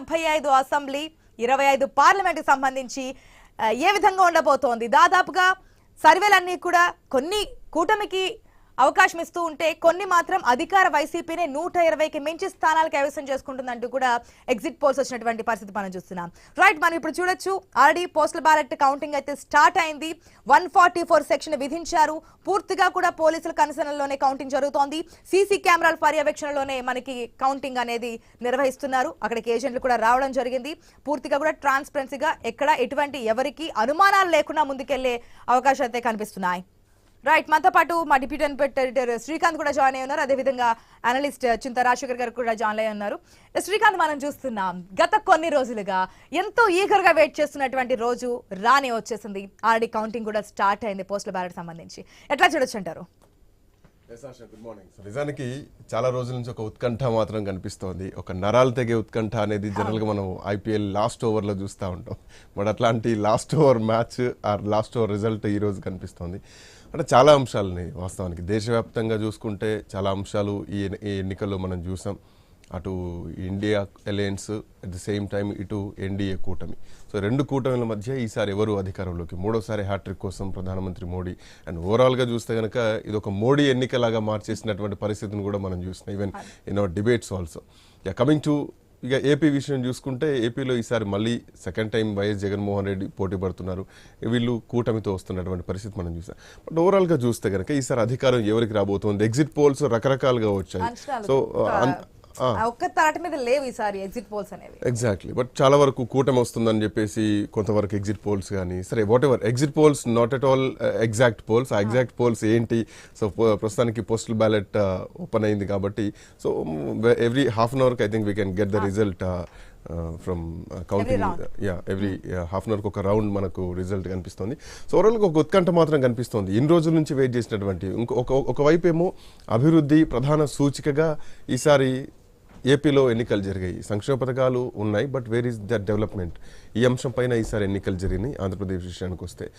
డెబ్బై ఐదు అసెంబ్లీ ఇరవై ఐదు పార్లమెంట్కి సంబంధించి ఏ విధంగా ఉండబోతోంది? దాదాపుగా సర్వేలన్నీ కూడా కొన్ని కూటమికి అవకాశం ఇస్తూ ఉంటే కొన్ని మాత్రం అధికార వైసీపీనే నూట ఇరవైకి మించి స్థానాలు కైవసం చేసుకుంటుందంటూ కూడా ఎగ్జిట్ పోల్స్ వచ్చినటువంటి పరిస్థితి మనం చూస్తున్నాం. రైట్ మనం ఇప్పుడు చూడొచ్చు. ఆల్రెడీ పోస్టల్ బ్యాలెట్ కౌంటింగ్ అయితే స్టార్ట్ అయింది. వన్ ఫార్టీ ఫోర్ సెక్షన్ విధించారు. పూర్తిగా కూడా పోలీసుల కనుసనలోనే కౌంటింగ్ జరుగుతోంది. సీసీ కెమెరాల పర్యవేక్షణలోనే మనకి కౌంటింగ్ అనేది నిర్వహిస్తున్నారు. అక్కడికి ఏజెంట్లు కూడా రావడం జరిగింది. పూర్తిగా కూడా ట్రాన్స్పరెన్సీగా ఎక్కడ ఎటువంటి ఎవరికి అనుమానాలు లేకుండా ముందుకెళ్ళే అవకాశాలు అయితే కనిపిస్తున్నాయి. రైట్ మనతో పాటు మా డిప్యూటీ ఎడిటర్ శ్రీకాంత్ కూడా జాయిన్ అయి ఉన్నారు. అదేవిధంగా అనలిస్ట్ చింత రాజశేఖర్ గారు కూడా జాయిన్ అయి ఉన్నారు. శ్రీకాంత్ మనం చూస్తున్నాం. గత కొన్ని రోజులుగా ఎంతో ఈగర్గా వెయిట్ చేస్తున్నటువంటి రోజు రానే వచ్చేసింది. ఆల్రెడీ కౌంటింగ్ కూడా స్టార్ట్ అయింది పోస్టల్ బ్యాలెట్ సంబంధించి. ఎట్లా చూడొచ్చు అంటారు? నిజానికి చాలా రోజుల నుంచి ఒక ఉత్కంఠ మాత్రం కనిపిస్తోంది. ఒక నరాలు తెగే ఉత్కంఠ అనేది జనరల్గా మనం ఐపీఎల్ లాస్ట్ ఓవర్లో చూస్తూ ఉంటాం. బట్ అట్లాంటి last over match or last over result ఈ రోజు కనిపిస్తోంది. అంటే చాలా అంశాలని వాస్తవానికి. దేశవ్యాప్తంగా చూసుకుంటే చాలా అంశాలు ఈ ఎన్నికల్లో మనం చూసాం. అటు India alliance at the same time ఇటు ఎన్డీఏ కూటమి. సో రెండు కూటమిల మధ్య ఈసారి ఎవరు అధికారంలోకి? మూడోసారి హ్యాట్రిక్ కోసం ప్రధానమంత్రి మోడీ. అండ్ ఓవరాల్గా చూస్తే కనుక ఇది ఒక మోడీ ఎన్నికలాగా మార్చేసినటువంటి పరిస్థితిని కూడా మనం చూసినాం even in our debates also ఇక కమింగ్ టు ఇక ఏపీ విషయం చూసుకుంటే ఏపీలో ఈసారి మళ్ళీ second time YS Jaganmohan Reddy పోటీ పడుతున్నారు. వీళ్ళు కూటమితో వస్తున్నటువంటి పరిస్థితి మనం చూసాం. బట్ ఓవరాల్గా చూస్తే కనుక ఈసారి అధికారం ఎవరికి రాబోతోంది? ఎగ్జిట్ పోల్స్ రకరకాలుగా వచ్చాయి. సో ఒక్క తాటి మీద లేవు ఈసారి ఎగ్జిట్ పోల్స్ అనేవి. ఎగ్జాక్ట్లీ బట్ చాలా వరకు కూటమి వస్తుందని చెప్పేసి కొంతవరకు ఎగ్జిట్ పోల్స్ కానీ సరే whatever exit polls not at all exact polls ఆ ఎగ్జాక్ట్ పోల్స్ ఏంటి? సో ప్రస్తుతానికి పోస్టల్ బ్యాలెట్ ఓపెన్ అయింది కాబట్టి so every half an అవర్కి I think we can get the result from counting. Yeah every half an అవర్కి ఒక round మనకు result కనిపిస్తుంది. So ఓవరాల్గా ఒక ఉత్కంఠ మాత్రం కనిపిస్తుంది. ఇన్ని రోజుల నుంచి వెయిట్ చేసినటువంటి ఇంకో ఒక ఒకవైపు ఏమో అభివృద్ధి ప్రధాన సూచికగా ఈసారి ఏపీలో ఎన్నికలు జరిగాయి. సంక్షేమ పథకాలు ఉన్నాయి but where is that development? ఈ అంశం పైన ఈసారి ఎన్నికలు జరిగినాయి ఆంధ్రప్రదేశ్ విషయానికి వస్తే.